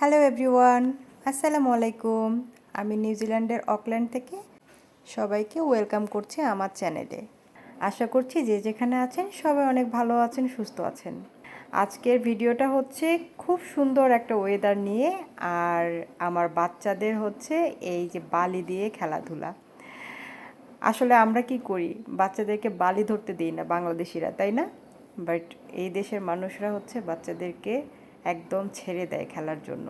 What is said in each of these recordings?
Hello everyone আসসালামু আলাইকুম আমি নিউজিল্যান্ডের অকল্যান্ড থেকে সবাইকে ওয়েলকাম করছি আমার চ্যানেলে আশা করছি যে যেখানে আছেন সবাই অনেক ভালো আছেন, সুস্থ আছেন। আজকের ভিডিওটা হচ্ছে খুব সুন্দর একটা ওয়েদার নিয়ে, আর আমার বাচ্চাদের হচ্ছে এই যে বালি দিয়ে খেলাধুলা। আসলে আমরা কি করি? বাচ্চাদেরকে বালি ধরতে দিই না, বাংলাদেশিরা, তাই না? বাট এই দেশের মানুষরা হচ্ছে বাচ্চাদেরকে একদম ছেড়ে দেয় খেলার জন্য।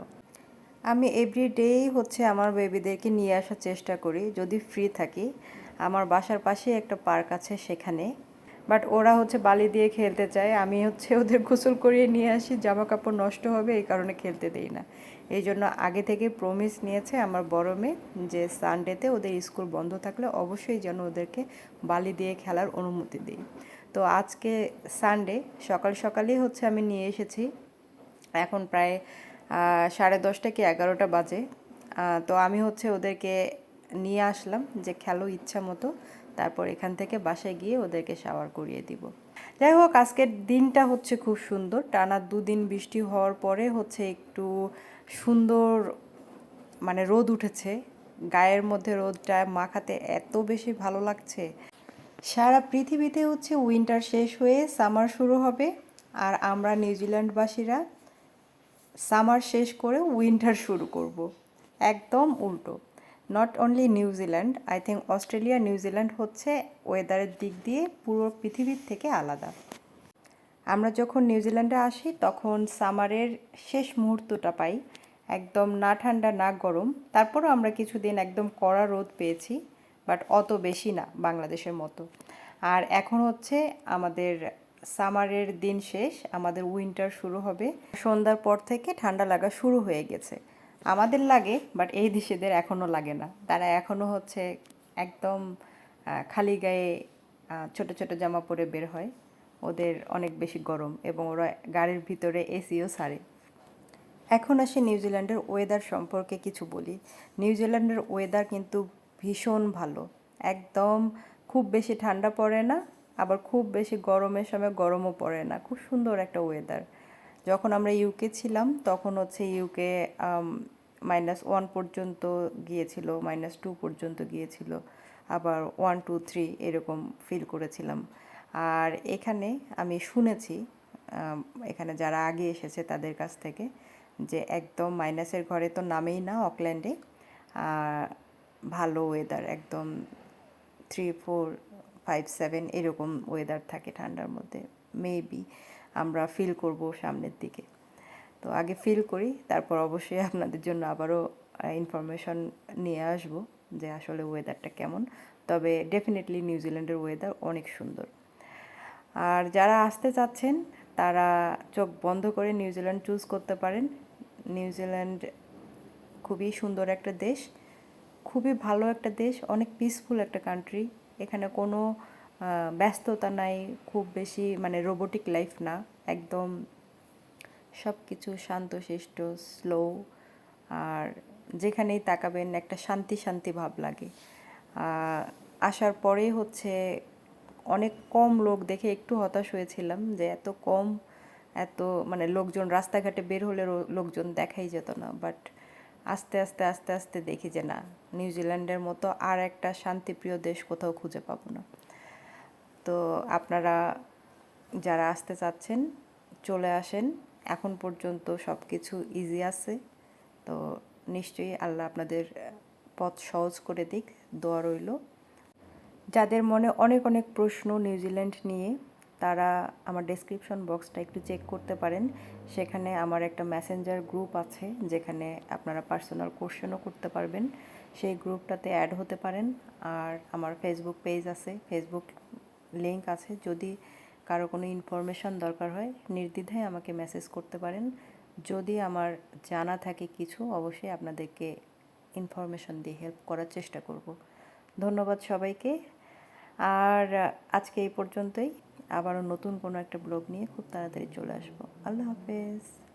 আমি এভরিডেই হচ্ছে আমার বেবিদেরকে নিয়ে আসার চেষ্টা করি, যদি ফ্রি থাকি। আমার বাসার পাশেই একটা পার্ক আছে সেখানে। বাট ওরা হচ্ছে বালি দিয়ে খেলতে চায়, আমি হচ্ছে ওদের গোসল করিয়ে নিয়ে আসি জামা কাপড় নষ্ট হবে, এই কারণে খেলতে দেই না। এই জন্য আগে থেকে প্রমিস নিয়েছে আমার বড় মেয়ে যে সানডেতে ওদের স্কুল বন্ধ থাকলে অবশ্যই যেন ওদেরকে বালি দিয়ে খেলার অনুমতি দিই। তো আজকে সানডে সকাল সকালেই হচ্ছে আমি নিয়ে এসেছি। এখন প্রায় সাড়ে দশটা কি এগারোটা বাজে। তো আমি হচ্ছে ওদেরকে নিয়ে আসলাম যে খেলো ইচ্ছা মতো, তারপর এখান থেকে বাসায় গিয়ে ওদেরকে শাওয়ার করিয়ে দিব। যাই হোক, আজকের দিনটা হচ্ছে খুব সুন্দর। টানা দুদিন বৃষ্টি হওয়ার পরে হচ্ছে একটু সুন্দর মানে রোদ উঠেছে। গায়ের মধ্যে রোদটা মাখাতে এত বেশি ভালো লাগছে। সারা পৃথিবীতে হচ্ছে উইন্টার শেষ হয়ে সামার শুরু হবে। আর আমরা নিউজিল্যান্ডবাসীরা সামার শেষ করে উইন্টার শুরু করব। একদম উল্টো। Not only New Zealand I think Australia New Zealand হচ্ছে ওয়েদারের দিক দিয়ে পুরো পৃথিবীর থেকে আলাদা। আমরা যখন নিউজিল্যান্ডে আসি, তখন সামারের শেষ মুহূর্তটা পাই। একদম না ঠান্ডা, না গরম। তারপরও আমরা কিছুদিন একদম কড়া রোদ পেয়েছি বাট অত বেশি না বাংলাদেশের মতো। আর এখন হচ্ছে আমাদের সামারের দিন শেষ, আমাদের উইন্টার শুরু হবে। সন্ধ্যার পর থেকে ঠান্ডা লাগা শুরু হয়ে গেছে। আমাদের লাগে বাট এই দেশেদের এখনও লাগে না। তারা এখনও হচ্ছে একদম খালি গায়ে ছোট ছোট জামা পরে বের হয়। ওদের অনেক বেশি গরম এবং ওরা গাড়ির ভিতরে এসিও সারে। এখন আসি নিউজিল্যান্ডের ওয়েদার সম্পর্কে কিছু বলি। নিউজিল্যান্ডের ওয়েদার কিন্তু ভীষণ ভালো। একদম খুব বেশি ঠান্ডা পড়ে না আবার খুব বেশি গরমের সময় গরমও পড়ে না। খুব সুন্দর একটা ওয়েদার যখন আমরা ইউকে ছিলাম, তখন হচ্ছে ইউকে মাইনাস ওয়ান পর্যন্ত গিয়েছিল মাইনাস টু পর্যন্ত গিয়েছিল। আবার ওয়ান টু থ্রি এরকম ফিল করেছিলাম। আর এখানে আমি শুনেছি এখানে যারা আগে এসেছে তাদের কাছ থেকে যে একদম মাইনাসের ঘরে তো নামেই না অকল্যান্ডে ভালো ওয়েদার একদম থ্রি ফোর ফাইভ সেভেন এরকম ওয়েদার থাকে ঠান্ডার মধ্যে। মেবি আমরা ফিল করব সামনের দিকে। তো আগে ফিল করি, তারপর অবশ্যই আপনাদের জন্য আবারও ইনফরমেশন নিয়ে আসব যে আসলে ওয়েদারটা কেমন। তবে ডেফিনেটলি নিউজিল্যান্ডের ওয়েদার অনেক সুন্দর। আর যারা আসতে চাচ্ছেন, তারা চোখ বন্ধ করে নিউজিল্যান্ড চুজ করতে পারেন। নিউজিল্যান্ড খুবই সুন্দর একটা দেশ, খুবই ভালো একটা দেশ, অনেক পিসফুল একটা কান্ট্রি এখানে কোনো ব্যস্ততা নাই, খুব বেশি মানে রোবোটিক লাইফ না, একদম সব কিছু শান্তশিষ্ট স্লো আর যেখানেই তাকাবেন একটা শান্তি শান্তি ভাব লাগে। আসার পরেই হচ্ছে অনেক কম লোক দেখে একটু হতাশ হয়েছিলাম যে এত কম, এত মানে লোকজন রাস্তাঘাটে বের হলে লোকজন দেখাই যেত না বাট আস্তে আস্তে আস্তে আস্তে দেখি যে না নিউজিল্যান্ডের মতো আর একটা শান্তিপ্রিয় দেশ কোথাও খুঁজে পাবো না। তো আপনারা যারা আসতে চাচ্ছেন, চলে আসেন। এখন পর্যন্ত সব কিছু ইজি আছে। তো নিশ্চয়ই আল্লাহ আপনাদের পথ সহজ করে দিক, দোয়া রইল। যাদের মনে অনেক অনেক প্রশ্ন নিউজিল্যান্ড নিয়ে তারা আমার ডেসক্রিপশন বক্সটা একটু চেক করতে পারেন। সেখানে আমার একটা মেসেঞ্জার গ্রুপ আছে, যেখানে আপনারা পার্সোনাল কোশ্চেনও করতে পারবেন। সেই গ্রুপটাতে অ্যাড হতে পারেন। আর আমার ফেসবুক পেজ আছে। ফেসবুক লিঙ্ক আছে। যদি কারও কোনো ইনফরমেশান দরকার হয়, নির্দ্বিধায় আমাকে মেসেজ করতে পারেন। যদি আমার জানা থাকে কিছু, অবশ্যই আপনাদেরকে ইনফরমেশন দিয়ে হেল্প করার চেষ্টা করব। ধন্যবাদ সবাইকে। আর আজকে এই পর্যন্তই। আবারও নতুন কোনো একটা ব্লগ নিয়ে খুব তাড়াতাড়ি চলে আসব। আল্লাহ হাফেজ।